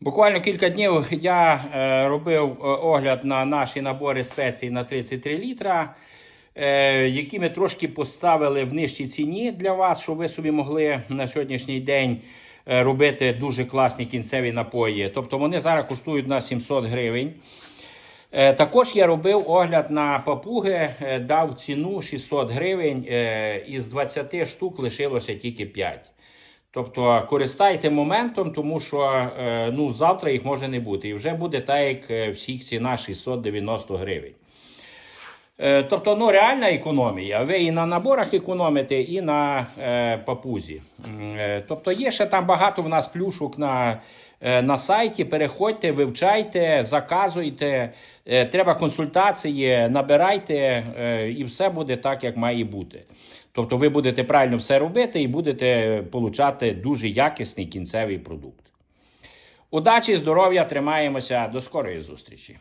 Буквально кілька днів я е, робив е, огляд на наші набори спецій на 33 літра, е, які ми трошки поставили в нижчій ціні для вас, щоб ви собі могли на сьогоднішній день робити дуже класні кінцеві напої. Тобто вони зараз коштують на 700 гривень. Також я робив огляд на папуги, дав ціну 600 гривень, із 20 штук лишилося тільки 5. Тобто користайте моментом, тому що е, ну, завтра їх може не бути. І вже буде так, як всі всіх ціна 690 гривень. Е, Тобто, ну, реальна економія. Ви і на наборах економите, і на е, папузі. Е, Тобто, є ще там багато в нас плюшок на, е, на сайті. Переходьте, вивчайте, заказуйте. Е, Треба консультації, набирайте, е, і все буде так, як має бути. Тобто, ви будете правильно все робити і будете получати дуже якісний кінцевий продукт. Удачі, здоров'я, тримаємося. До скорої зустрічі!